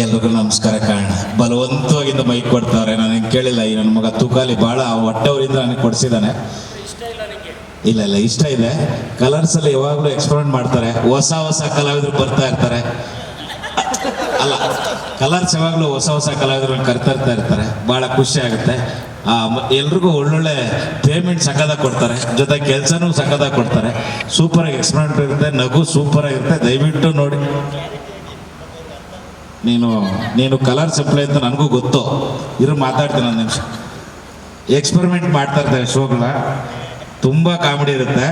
ಎಲ್ರಿಗೂ ನಮಸ್ಕಾರ ಕಾರಣ ಬಲವಂತವಾಗಿಂದ ಮೈಕ್ ಕೊಡ್ತಾರೆ. ನನಗೆ ಕೇಳಿಲ್ಲ, ಈ ನನ್ನ ಮಗ ತುಕಾಲಿ ಭಾಳ ಹೊಟ್ಟೆವರಿಂದ ನನಗೆ ಕೊಡಿಸಿದ್ದಾನೆ ಇಲ್ಲ ಇಲ್ಲ, ಇಷ್ಟ ಇದೆ. ಕಲರ್ಸ್ ಅಲ್ಲಿ ಯಾವಾಗಲೂ ಎಕ್ಸ್ಪೆರಿಮೆಂಟ್ ಮಾಡ್ತಾರೆ. ಹೊಸ ಹೊಸ ಕಲಾವಿದರು ಬರ್ತಾ ಇರ್ತಾರೆ. ಅಲ್ಲ ಕಲರ್ಸ್ ಯಾವಾಗಲೂ ಹೊಸ ಹೊಸ ಕಲಾವಿದರು ಕರ್ತಾ ಇರ್ತಾ ಇರ್ತಾರೆ. ಭಾಳ ಖುಷಿ ಆಗುತ್ತೆ. ಎಲ್ರಿಗೂ ಒಳ್ಳೊಳ್ಳೆ ಪೇಮೆಂಟ್ ಸಕ್ಕದಾಗಿ ಕೊಡ್ತಾರೆ. ಜೊತೆ ಕೆಲಸನೂ ಸಕ್ಕದಾಗಿ ಕೊಡ್ತಾರೆ. ಸೂಪರಾಗಿ ಎಕ್ಸ್ಪೆರಿಮೆಂಟ್ ಇರುತ್ತೆ, ನಗು ಸೂಪರ್ ಆಗಿರುತ್ತೆ ದಯವಿಟ್ಟು ನೋಡಿ. ನೀನು ನೀನು ಕಲರ್ ಸಪ್ಲೈ ಅಂತ ನನಗೂ ಗೊತ್ತು. ಇರೋ, ಮಾತಾಡ್ತೀನಿ ಒಂದು ನಿಮಿಷ. ಎಕ್ಸ್ಪೆರಿಮೆಂಟ್ ಮಾಡ್ತಾ ಇರ್ತಾರೆ ಶೋಗಳ ತುಂಬ ಕಾಮಿಡಿ ಇರುತ್ತೆ.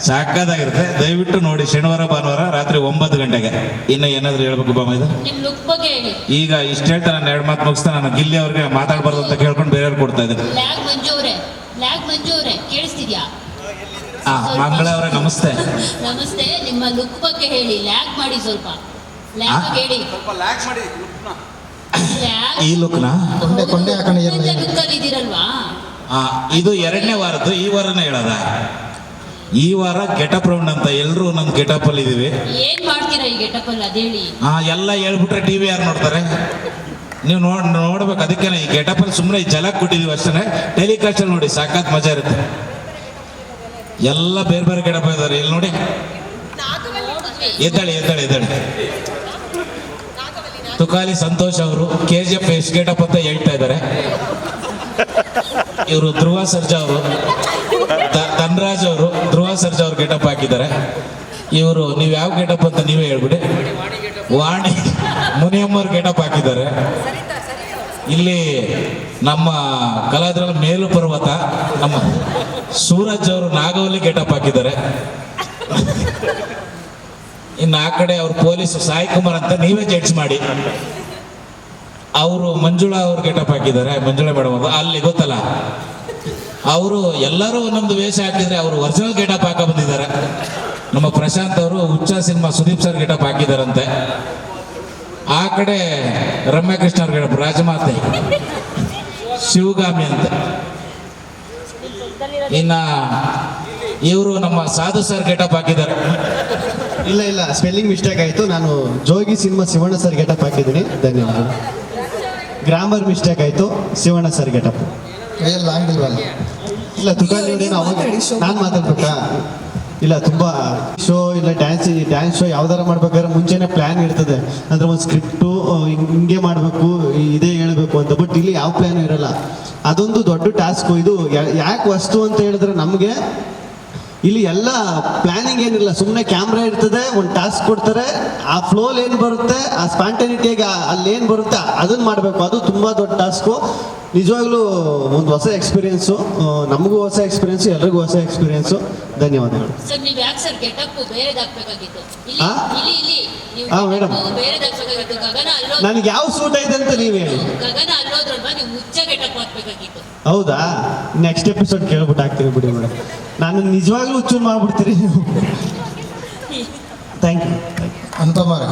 ಸಾಕಾದಾಗಿರುತ್ತೆ. ದಯವಿಟ್ಟು ನೋಡಿ ಶನಿವಾರ ಭಾನುವಾರ ರಾತ್ರಿ ಒಂಬತ್ತು ಗಂಟೆಗೆ. ಇನ್ನು ಏನಾದರೂ ಹೇಳ್ಬೇಕು ಬಾಮ ಇದು? ನಿಮ್ ಲುಕ್ ಬಗ್ಗೆ ಹೇಳಿ. ಈಗ ಇಷ್ಟ ಹೇಳ್ತಾ ನಾನು ಎರಡು ಮಾತು ಮುಗಿಸ್ತಾ ನಾನು ಗಿಲ್ಲಿ ಅವ್ರಿಗೆ ಮಾತಾಡ್ಬಾರ್ದು ಅಂತ ಕೇಳ್ಕೊಂಡು ಬೇರೆಯವ್ರು ಕೊಡ್ತಾ ಇದ್ದೀನಿ ಆ ಮಂಗಳ ಅವರೇ ನಮಸ್ತೆ. ನಮಸ್ತೆ. ನಿಮ್ಮ ಲುಕ್ ಬಗ್ಗೆ ಹೇಳಿ. ಲ್ಯಾಗ್ ಮಾಡಿ ಸ್ವಲ್ಪ. ಲ್ಯಾಗ್ ಆ? ಹೇಳಿ. ಸ್ವಲ್ಪ ಲ್ಯಾಕ್ ಮಾಡಿ. ಈ ಲುಕ್ನ ಕೊಂಡೆ ಕೊಂಡೆ ಹಾಕೊಂಡಿದ್ದೀರಲ್ಲ ಏನು? ಲುಕ್ ಅಲ್ಲಿ ಇದೀರಲ್ವಾ ಆ, ಇದು ಎರಡನೇ ವಾರದ್ದು ಈ ವಾರನೇ ಹೇಳದ? ಈ ವಾರ ಗೆಟಪ್ ರೌಂಡ್ ಅಂತ ಎಲ್ಲರೂ ನಮ್ಮ ಗೆಟಪ್ ಅಲ್ಲಿ ಇದೀವಿ. ಏನ್ ಮಾಡ್ತೀರಾ ಈ ಗೆಟಪ್ ಅಲ್ಲಿ ಅದೇಳಿ? ಆ ಎಲ್ಲ ಹೇಳ್ಬಿಟ್ರೆ ಟಿ ವಿ ಯಾರು ನೋಡ್ತಾರೆ? ನೀವು ನೋಡ್ ನೋಡ್ಬೇಕು ಅದಕ್ಕೆ ಈ ಗೆಟಪ್ ಅಲ್ಲಿ ಸುಮ್ಮನೆ ಜಲಕ್ ಕೊಟ್ಟಿದೀವಿ ಅಷ್ಟೇ ಟೆಲಿಕಾಸ್ಟ್ ಅಲ್ಲಿ ನೋಡಿ ಸಾಕಾತ್ ಮಜಾ ಇರುತ್ತೆ. ಎಲ್ಲ ಬೇರೆ ಬೇರೆ ಗೆಟಪ್ ಇದಾರೆ ಇಲ್ಲಿ ನೋಡಿ. ಎದ್ದಾಳಿ ಎದ್ದಾಳಿ ಎದ್ದಾಳಿ. ತುಕಾಲಿ ಸಂತೋಷ್ ಅವರು ಕೆ ಜಿ ಎಫ್ ಎಷ್ಟು ಗೆಟಪ್ ಅಂತ ಹೇಳ್ತಾ ಇದ್ದಾರೆ. ಇವರು ಧ್ರುವ ಸರ್ಜಾ ಅವರು ಧನ್ರಾಜ್ ಅವರು, ಧ್ರುವ ಸರ್ಜಾ ಅವ್ರು ಗೆಟಪ್ ಹಾಕಿದ್ದಾರೆ. ಇವರು ನೀವು ಯಾವ ಗೆಟಪ್ ಅಂತ ನೀವೇ ಹೇಳ್ಬಿಡಿ. ವಾಣಿ, ಮುನಿಯಮ್ಮವ್ರ ಗೆಟಪ್ ಹಾಕಿದ್ದಾರೆ. ಇಲ್ಲಿ ನಮ್ಮ ಕಲಾವಿದರ ಮೇಲು ಪರ್ವತ, ನಮ್ಮ ಸೂರಜ್ ಅವರು ನಾಗವಲ್ಲಿ ಗೆಟಪ್ ಹಾಕಿದ್ದಾರೆ. ಇನ್ನು ಆ ಕಡೆ ಅವ್ರ ಪೊಲೀಸ್ ಸಾಯಿ ಕುಮಾರ್ ಅಂತ ನೀವೇ ಜಡ್ಜ್ ಮಾಡಿ. ಅವರು ಮಂಜುಳಾ ಅವ್ರು ಗೆಟಪ್ ಹಾಕಿದ್ದಾರೆ, ಮಂಜುಳಾ ಮೇಡಮ್ ಅವರು ಅಲ್ಲಿ ಗೊತ್ತಲ್ಲ? ಅವರು ಎಲ್ಲರೂ ಒಂದೊಂದು ವೇಷ ಹಾಕಿದ್ರೆ ಅವರು ಒರಿಜಿನಲ್ ಗೆಟಪ್ ಹಾಕ ಬಂದಿದ್ದಾರೆ. ನಮ್ಮ ಪ್ರಶಾಂತ್ ಅವರು Huccha cinema Sudeep sir getup ಹಾಕಿದಾರಂತೆ. ಆ ಕಡೆ ರಮ್ಯಾ ಕೃಷ್ಣ ಅವ್ರ ಗೆಟಪ್, ರಾಜಮಾತೆ, ಶಿವಗಾಮಿ ಅಂತ. ಇನ್ನ ಇವರು ನಮ್ಮ ಸಾಧು ಸರ್ ಗೆಟಪ್ ಹಾಕಿದ್ದಾರೆ. ಇಲ್ಲ ಇಲ್ಲ ಸ್ಪೆಲ್ಲಿಂಗ್ ಮಿಸ್ಟೇಕ್ ಆಯಿತು. ನಾನು Jogi cinema Shivanna sir getup ಹಾಕಿದ್ದೀನಿ. ಧನ್ಯವಾದ ಗ್ರಾಮರ್ ಮಿಸ್ಟೇಕ್ ಆಯಿತು. ಶಿವಣ್ಣ ಸರ್ ಗೆಟಪ್ ಕೈಯಲ್ಲಿ ಆಗಿಲ್ವಲ್ಲ ಇಲ್ಲ ತುಕಾಲಿ ನೋಡಿ ಅವಾಗ ನಾನು ಮಾತಾಡ್ಬೇಕಾ ಇಲ್ಲ ತುಂಬಾ ಶೋ ಇಲ್ಲ ಡ್ಯಾನ್ಸ್ ಡ್ಯಾನ್ಸ್ ಶೋ ಯಾವ್ದಾರ ಮಾಡ್ಬೇಕಾದ್ರೆ ಮುಂಚೆನೆ ಪ್ಲಾನ್ ಇರ್ತದೆ. ಅಂದ್ರೆ ಒಂದು ಸ್ಕ್ರಿಪ್ಟು ಹಿಂಗೆ ಮಾಡಬೇಕು ಇದೇ ಹೇಳ್ಬೇಕು ಅಂತ. ಬಟ್ ಇಲ್ಲಿ ಯಾವ ಪ್ಲಾನ್ ಇರಲ್ಲ. ಅದೊಂದು ದೊಡ್ಡ ಟಾಸ್ಕ್ ಇದು ಯಾಕೆ ವಸ್ತು ಅಂತ ಹೇಳಿದ್ರೆ ನಮಗೆ ಇಲ್ಲಿ ಎಲ್ಲ ಪ್ಲಾನಿಂಗ್ ಏನಿಲ್ಲ ಸುಮ್ಮನೆ ಕ್ಯಾಮ್ರಾ ಇರ್ತದೆ, ಒಂದು ಟಾಸ್ಕ್ ಕೊಡ್ತಾರೆ, ಆ ಫ್ಲೋಲ್ ಏನು ಬರುತ್ತೆ, ಆ ಸ್ಪಾಂಟನಿಟಿಯಾಗಿ ಅಲ್ಲಿ ಏನು ಬರುತ್ತೆ ಅದನ್ನ ಮಾಡಬೇಕು. ಅದು ತುಂಬ ದೊಡ್ಡ ಟಾಸ್ಕು ನಿಜವಾಗ್ಲೂ ಒಂದು ಹೊಸ ಎಕ್ಸ್ಪೀರಿಯನ್ಸು ನಮಗೂ ಹೊಸ ಎಕ್ಸ್ಪೀರಿಯನ್ಸ್ ಎಲ್ರಿಗೂ ಹೊಸ ಎಕ್ಸ್ಪೀರಿಯನ್ಸು ಧನ್ಯವಾದಗಳು. ಸರ್ ಮೇಡಮ್ ಯಾಕೆ ಗೆಟಪ್ ಬೇರೆದಾಗ್ಬೇಕಾಗಿತ್ತು. ಬೇರೆದಾಗ್ಬೇಕಾಗಿತ್ತು ಗಗನ ಅಲ್ಲೋ ನನಗೆ ಯಾವ ಸೂಟ್ ಐತೆ ಅಂತ ನೀವು ಹೇಳಿ. ಗಗನ ಅಲ್ಲೋದ್ರಲ್ವಾ ನೀವು ಮುಚ್ಚ ಗೆಟಪ್ ಹಾಕ್ಬೇಕಾಗಿತ್ತು ಹೌದಾ? ನೆಕ್ಸ್ಟ್ ಎಪಿಸೋಡ್ ಕೇಳ್ಬಿಟ್ಟು ಹಾಕ್ತೀನಿ ಬಿಡಿ ಮೇಡಮ್ ನಾನು ನಿಜವಾಗ್ಲೂ ಹುಚ್ಚು ಮಾಡ್ಬಿಡ್ತೀರಿ ನೀವು ಥ್ಯಾಂಕ್ ಯು ಅಂತ ಮಾರ